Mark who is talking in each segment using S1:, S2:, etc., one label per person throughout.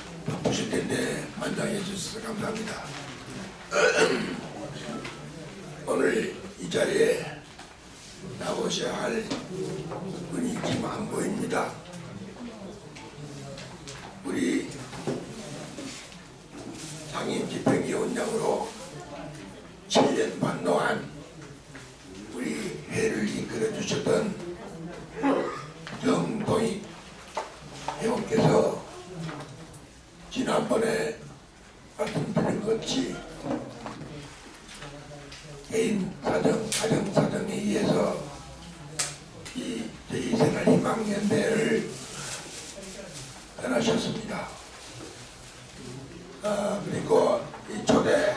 S1: 바쁘실 텐데 만장해 주셔서 감사합니다. 오늘 이 자리에 나오셔야 할 분이 지금 안 보입니다. 우리 상임 집행위원장으로 7년 반 동안 우리 회를 이끌어 주셨던 정동희 회원께서 지난번에 말씀드린 것 같이 개인 사정, 가정 사정에 의해서 이 저희 생활 희망연대를 떠나셨습니다. 아, 그리고 이 초대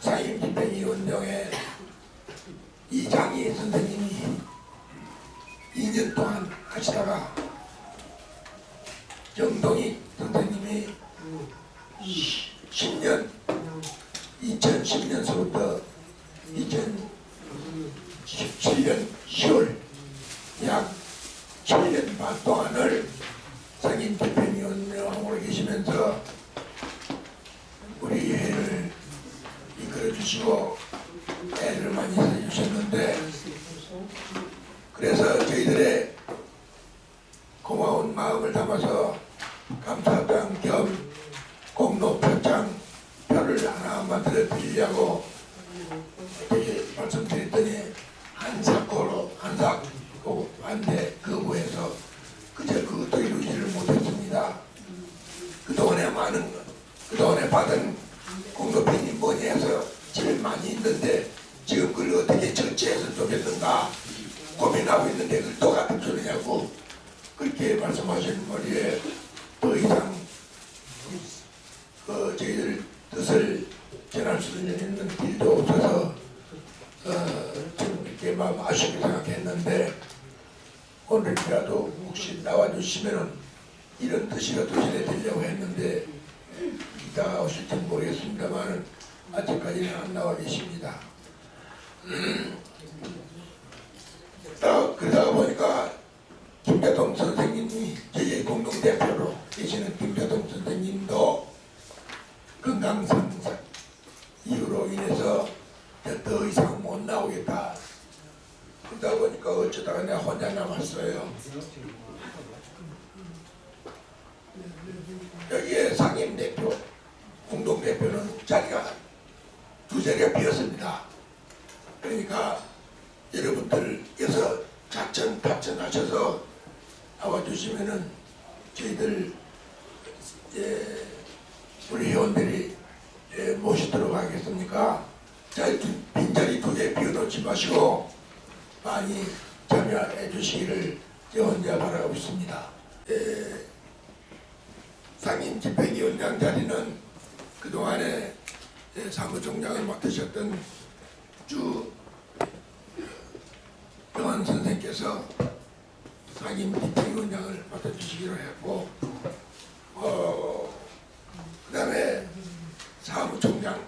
S1: 사임 집행위원장의 이장희 선생님이 2년 동안 하시다가 정동희 선생님이 10년 2010년서부터 2017년 10월 약 7년 반 동안을 상임 대표위원으로 계시면서 우리 회를 이끌어 주시고 애를 많이 써주셨는데 그래서 저희들의 고마운 마음을 담아서 감사장 겸 표를 하나 만들어 드리려고 이렇게 말씀드렸더니 한사코로 한사코 반대 거부해서 그저 그것도 이루지를 못했습니다. 그동안에 많은 것, 그동안에 받은 공급비니 뭐니 해서 제일 많이 있는데 지금 그걸 어떻게 처치해서 좋겠는가 고민하고 있는데 그걸 또 같은 소리냐고 그렇게 말씀하시는 머리에 더 이상 그 저희들 뜻을 전할 수 있는 길도 없어서 어, 좀 이렇게 마음 아쉽게 생각했는데 오늘이라도 혹시 나와주시면은 이런 뜻이가 도실해 되려고 했는데 이따 오실지 모르겠습니다만 아직까지는 안 나와 계십니다. 어, 그러다가 보니까 김대동 선생님이 저희 공동대표로 계시는 건강상사 이유로 인해서 더 이상 못 나오겠다. 그러다 보니까 어쩌다가 내가 혼자 남았어요. 여기에 상임 대표, 공동 대표는 자리가 두 자리가 비었습니다. 그러니까 여러분들께서 자천 타천하셔서 나와주시면은 저희들 예, 우리 회원들이 예, 모시도록 하겠습니까? 자, 두- 빈자리 두 개 비워놓지 마시고 많이 참여해 주시기를 저 혼자 바라고 있습니다. 예, 상임 집행위원장 자리는 그동안에 예, 사무총장을 맡으셨던 주 영환 선생께서 상임 집행위원장을 맡아주시기로 했고 어, 그 다음에 사무총장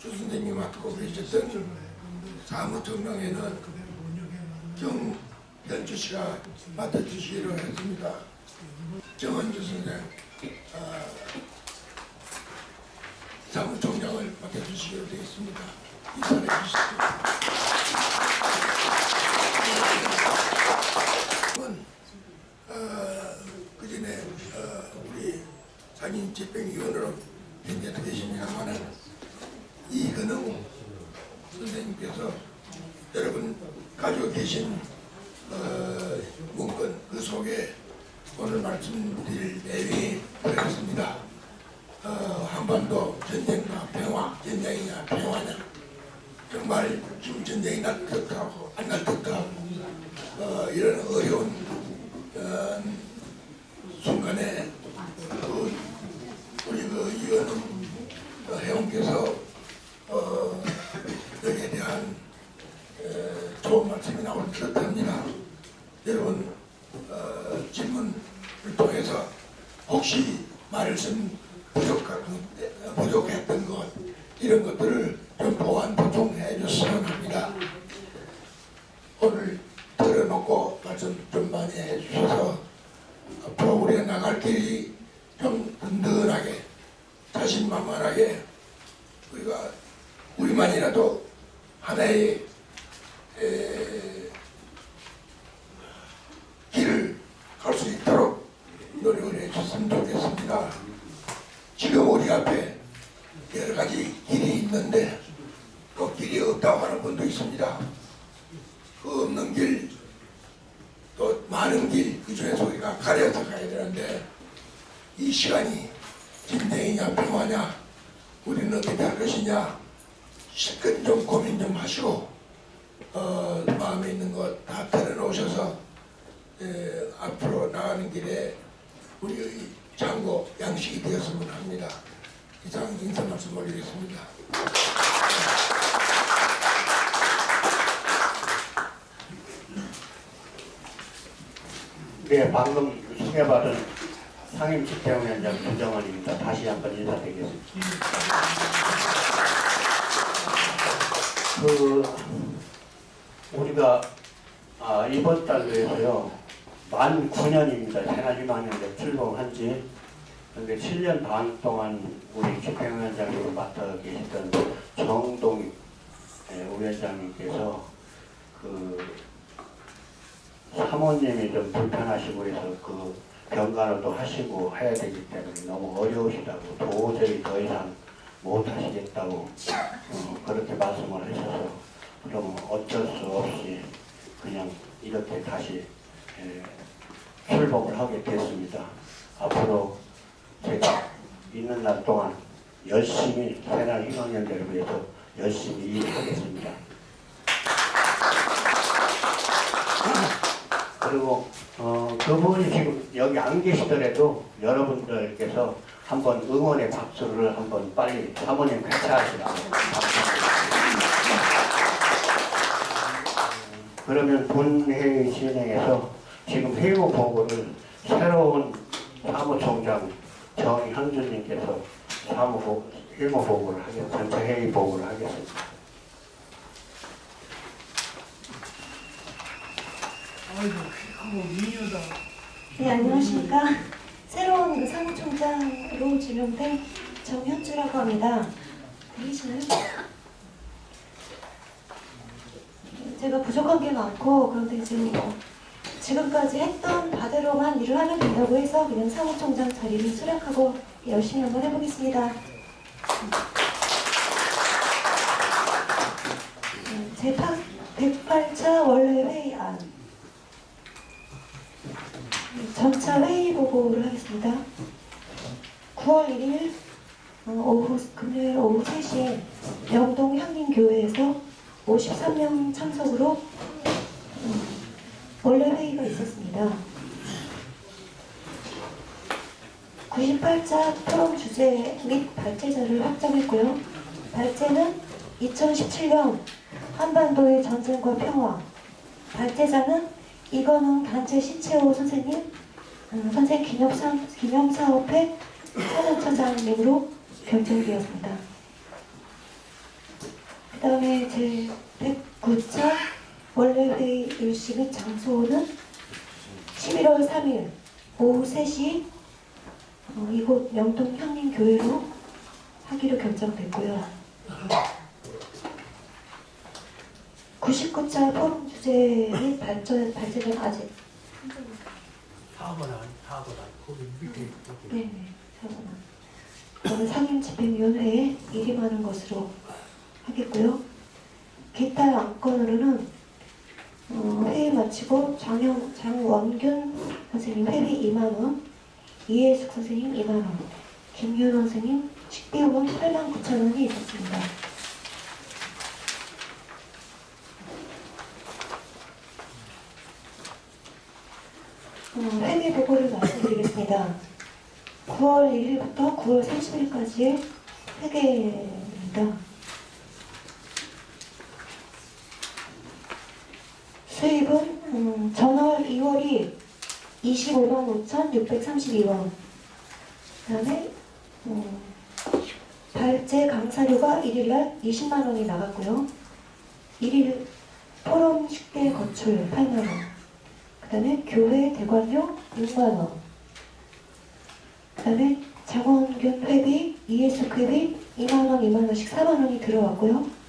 S1: 주 선생님이 맡고 계셨던 사무총장에는 정연주 씨가 맡아주시기로 했습니다. 정원주 선생 어, 사무총장을 맡아주시기로 되겠습니다. 인사해 주시죠. 어, 그 전에 어, 우리 상임 집행위원으로 현재 계십니다만은 이근흥 선생님께서 여러분 가지고 계신 어, 문건 그 속에 오늘 말씀드릴 내용이 그렇습니다. 어, 한반도 전쟁과 평화, 전쟁이냐 평화냐 정말 지금 전쟁이 날 듯도 하고 안 날 듯도 하고 어, 이런 어려운 어, 순간에 그 우리 그 이현웅 어, 회원께서 어, 대한 에, 좋은 말씀이 나올 듯 합니다. 여러분 어, 질문을 통해서 혹시 말씀 부족한 부족했던 것 이런 것들을 좀 보완 보충해 줬으면 합니다. 오늘 들어놓고 말씀 좀 많이 해주셔서 앞으로 우리가 나갈 길이 좀 든든하게 자신만만하게 우리가 우리만이라도 하나의 에, 길을 갈 수 있도록 노력을 해주셨으면 좋겠습니다. 지금 우리 앞에 여러 가지 길이 있는데 그 길이 없다고 하는 분도 있습니다. 그 없는 길, 또 많은 길, 그 중에서 우리가 가려서 가야 되는데 이 시간이 진행이냐 평화냐 우리는 어떻게 할 것이냐 실컷 좀 고민 좀 하시고 어, 마음에 있는 것 다 털어놓으셔서 에, 앞으로 나가는 길에 우리의 장고 양식이 되었으면 합니다. 이상 인사 말씀 올리겠습니다.
S2: 네, 방금 소개받은 상임 집행위원장 김정원입니다. 다시 한번 인사드리겠습니다. 그 우리가 아, 이번 달로 해서요 만 9년입니다. 새날 2학년대 출범한 지 근데 7년 반 동안 우리 집행위원장으로 맡아 계시던 정동 예, 위원장님께서 그 사모님이 좀 불편하시고 해서 그 병간을 또 하시고 해야 되기 때문에 너무 어려우시다고 도저히 더 이상 못 하시겠다고 어, 그렇게 말씀을 하셔서 그러면 어쩔 수 없이 그냥 이렇게 다시 에, 출범을 하게 됐습니다. 앞으로 제가 있는 날 동안 열심히 새날 희망연대를 위해서 열심히 일하겠습니다. 그리고 어, 그분이 지금 여기 안 계시더라도 여러분들께서 한번 응원의 박수를 한번 빨리 사모님 같이 하시라고 그러면 본회의 진행에서 지금 회의 보고를 새로운 사무총장 정현준님께서 사무 일무 보고를 하겠 전체 회의 보고를 하겠습니다.
S3: 아이고, 하고 미녀다.
S4: 네, 안녕하십니까. 새로운 그 사무총장으로 지명된 정현주라고 합니다. 보이시나요? 제가 부족한 게 많고, 그런데 이제 뭐 지금까지 했던 바대로만 일을 하면 된다고 해서 그냥 사무총장 자리를 수락하고 열심히 한번 해보겠습니다. 네, 제 108차 원래 회의안. 전차 회의 보고를 하겠습니다. 9월 1일 어, 오후 금요일 오후 3시에 영동 향림교회에서 53명 참석으로 음, 원래 회의가 있었습니다. 98자 토론 주제 및 발제자를 확정했고요. 발제는 2017년 한반도의 전쟁과 평화. 발제자는 이건웅 단체 신채호 선생님, 음, 선생 기념사, 기념사업회 사전처장님으로 결정되었습니다. 그 다음에 제 109차 원래 회의 일시 및 장소는 11월 3일 오후 3시 어, 이곳 명동 향림교회로 하기로 결정됐고요. 99차 포럼 주제 및 발전, 발제는 아직
S3: 4번 아니, 4번 아니, 거기 밑에. 거기.
S4: 네네 사번은 저는 상임 집행위원회에 일이 많은 것으로 하겠고요. 기타 안건으로는 어, 회의 마치고 장영, 장원균 선생님 회비 2만 원, 이해숙 선생님 2만 원, 김윤원 선생님 식비요금 8만 9천 원이 있었습니다. 어, 회계 보고를 말씀드리겠습니다. 9월 1일부터 9월 30일까지의 회계입니다. 수입은 음, 전월 2월이 25만 5,632원. 그 다음에 음, 발제 강사료가 1일날 20만 원이 나갔고요. 1일 포럼 식대 거출 8만 원. 그 다음에 교회 대관료 6만 원. 그 다음에 장원균 회비, 이해숙 회비 2만 원, 2만 원씩 4만 원이 들어왔고요.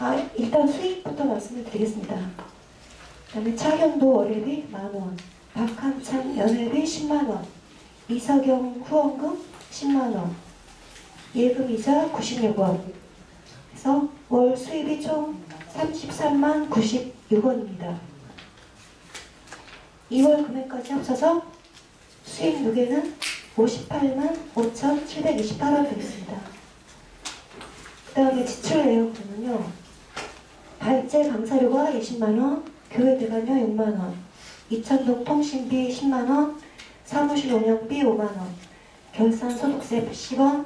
S4: 아 일단 수익부터 말씀을 드리겠습니다. 그다음에 차경도 월회비 만 원, 박한창 연회비 10만 원, 이석영 후원금 10만 원, 예금이자 96원. 그래서 월 수입이 총 33만 96원입니다. 2월 금액까지 합쳐서 수입 무게는 58만 5,728원 되겠습니다. 그 다음에 지출 내역은요. 발제 강사료가 20만원, 교회 대관료 6만원, 이천동 통신비 10만원, 사무실 운영비 5만원, 결산 소득세 10원,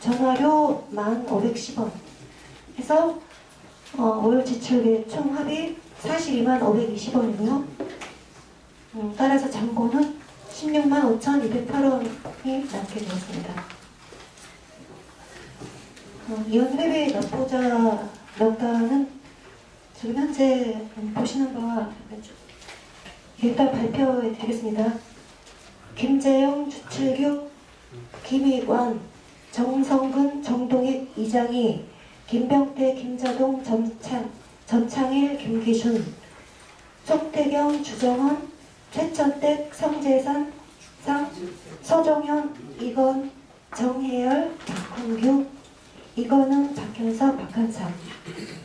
S4: 전화료 1,510원 해서 어, 월 지출계 총 합이 42만 520원이고요. 음, 따라서 잔고는 16만 5,208원이 남게 되었습니다. 어, 이혼 회비 납부자 명단은 지금 현재 보시는 바와 일단 발표해 드리겠습니다. 김재영, 주칠규, 김희관, 정성근, 정동익 이장희, 김병태, 김자동, 전창, 전창일, 김기준, 송태경, 주정원, 최천택, 성재산, 상, 서정현, 이건, 정혜열, 박훈규, 이거는 박현석, 박한상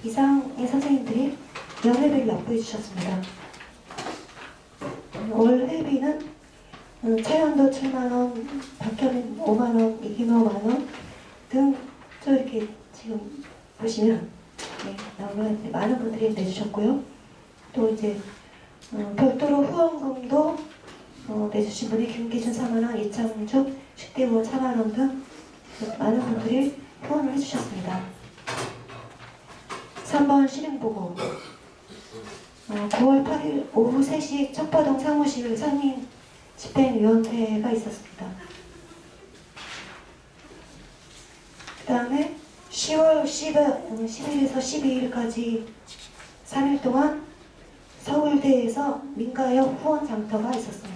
S4: 이상의 선생님들이 연회비를 납부해 주셨습니다. 월 회비는 음, 차연도 7만원, 박현민 5만원, 이기노 만원 등또 이렇게 지금 보시면 네, 나오는 많은 분들이 내주셨고요. 또 이제 어, 별도로 후원금도 어, 내주신 분이 김기준 4만원, 이창주, 식대원 4만원 등 많은 분들이 후원을 해주셨습니다. 3번 실행보고 어, 9월 8일 오후 3시 청파동 사무실 상임 집행위원회가 있었습니다. 그 다음에 10월 10일, 11일에서 12일까지 3일 동안 서울대에서 민가역 후원 장터가 있었습니다.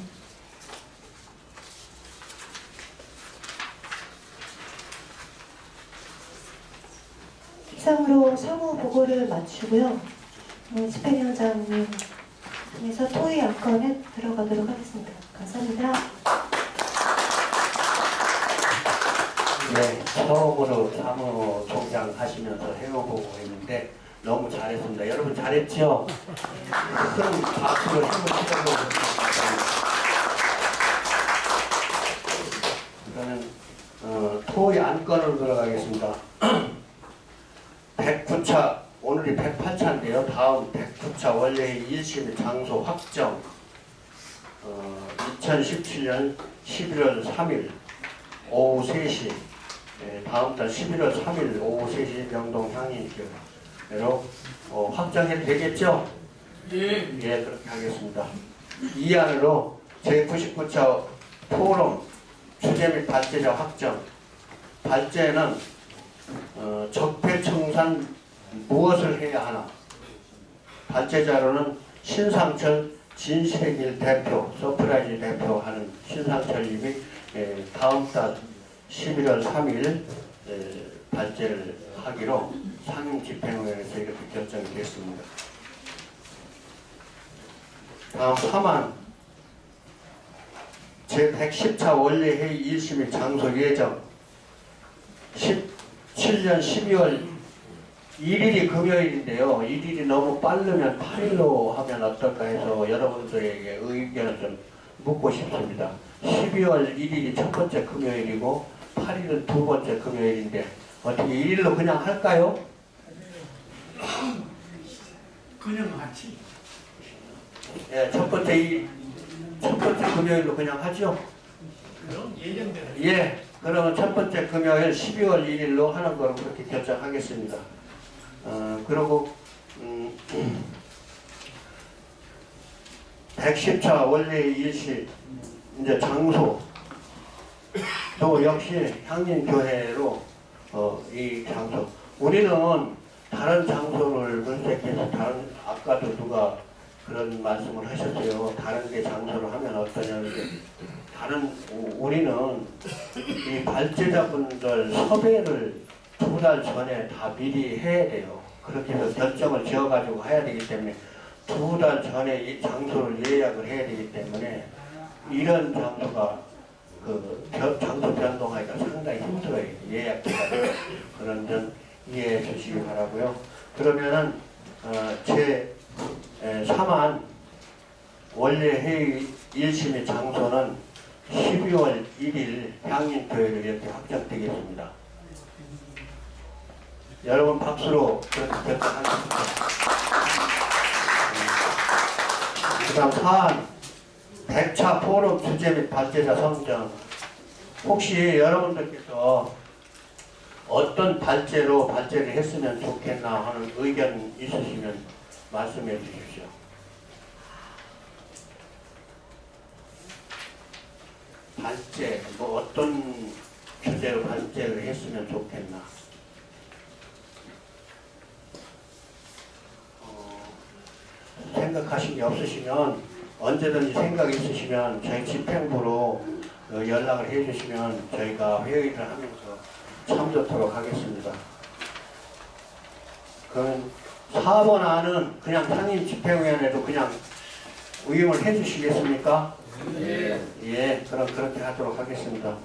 S4: 이상으로 사무 보고를 마치고요. 어, 집행위원장님 통해서 토의 안건에 들어가도록 하겠습니다. 감사합니다.
S2: 네, 처음으로 사무총장 하시면서 해보고 했는데 너무 잘했습니다. 여러분 잘했죠? 그럼 박수로 힘을 실어보겠습니다. 이거는 어, 토의 안건으로 들어가겠습니다. 3차 원래의 1심 장소 확정 어, 2017년 11월 3일 오후 3시 네, 예, 다음 달 11월 3일 오후 3시 명동 향인교회로 어, 확정해 되겠죠? 예. 예, 그렇게 하겠습니다. 이 안으로 제99차 포럼 주제 및 발제자 확정 발제는 어, 적폐청산 무엇을 해야 하나 발제자로는 신상철 진실의 대표 서프라이즈 대표 하는 신상철님이 예, 다음 달 11월 3일 에, 발제를 하기로 상임 집행위원회에서 이렇게 결정이 됐습니다. 다음 4만 제110차 원래회의 1심의 장소 예정 17년 12월 1일이 금요일인데요. 1일이 너무 빠르면 8일로 하면 어떨까 해서 여러분들에게 의견을 좀 묻고 싶습니다. 12월 1일이 첫 번째 금요일이고 8일은 두 번째 금요일인데 어떻게 1일로 그냥 할까요?
S3: 그냥 같이
S2: 예, 첫 번째 이, 첫 번째 금요일로 그냥 하죠.
S3: 그럼 예정대로
S2: 예, 그러면 첫 번째 금요일 12월 1일로 하는 거로 그렇게 결정하겠습니다. 어, 그리고 음, 110차 원래 일시 이제 장소 또 역시 향림교회로 어, 이 장소 우리는 다른 장소를 선택해서 다른 아까도 누가 그런 말씀을 하셨어요. 다른 데 장소를 하면 어떠냐. 근데 다른 우- 우리는 이 발제자분들 섭외를 두 달 전에 다 미리 해야 돼요. 그렇게 해서 결정을 지어가지고 해야 되기 때문에 두 달 전에 이 장소를 예약을 해야 되기 때문에 이런 장소가 그 변- 장소 변동하기가 상당히 힘들어요. 예약해가 그런 점 이해해 주시기 바라고요. 그러면은 어, 제 에, 3안 원래 회의 1심의 장소는 12월 1일 향인토요일 이렇게 확정되겠습니다. 여러분 박수로 그렇게 결정하겠습니다. 그 다음 사안 백차 포럼 주제 및 발제자 선정 혹시 여러분들께서 어떤 발제로 발제를 했으면 좋겠나 하는 의견 있으시면 말씀해 주십시오. 발제, 뭐 어떤 주제로 발제를 했으면 좋겠나. 생각하신 게 없으시면 언제든지 생각 있으시면 저희 집행부로 어, 연락을 해주시면 저희가 회의를 하면서 참조토록 하겠습니다. 그럼 4번 안은 그냥 상임 집행위원회도 그냥 의임을 해주시겠습니까? 예. 예, 그럼 그렇게 하도록 하겠습니다.